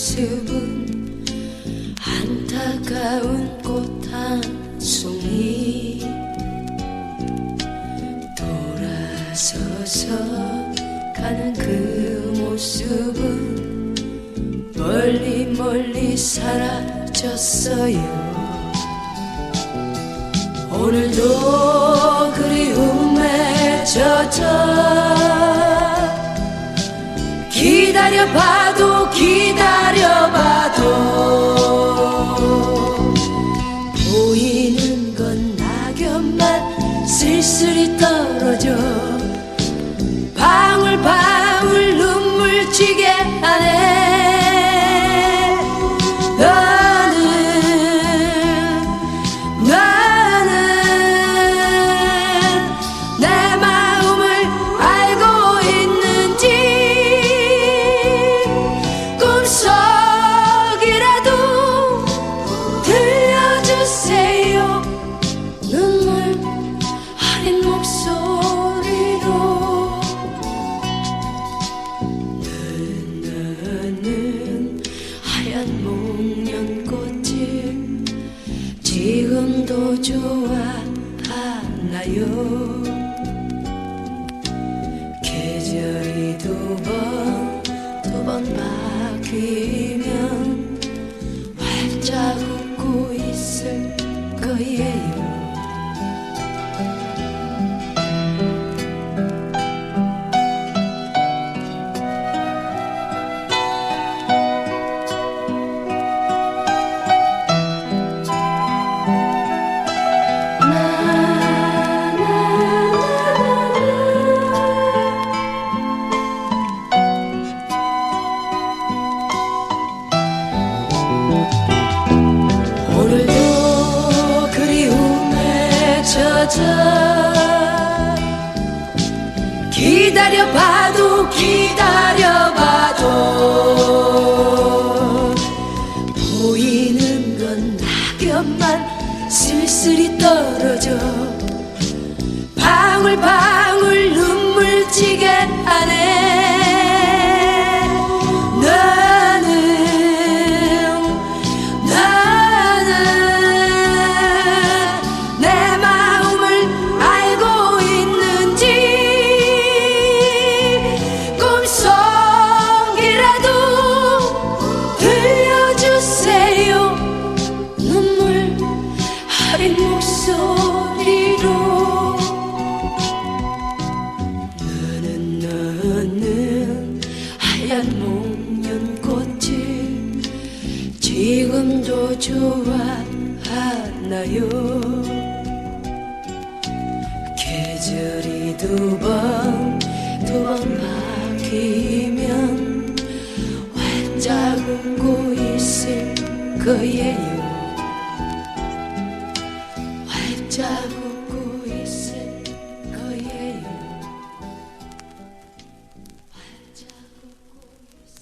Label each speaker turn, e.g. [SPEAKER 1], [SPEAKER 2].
[SPEAKER 1] 모습은 안타까운 꽃 한 송이 돌아서서 가는 그 모습은 멀리 멀리 사라졌어요. 오늘도 그리움에 젖어 기다려봐 쓸쓸히 떨어져 방울방울 좋아하나요? 계절이 두 번 두 번 바뀌면 활짝 웃고 있을 거예요 젖어 기다려봐도 기다려 지금도 좋아하나요? 계절이 두 번 두 번 바뀌면 활짝 웃고 있을 거예요. 활짝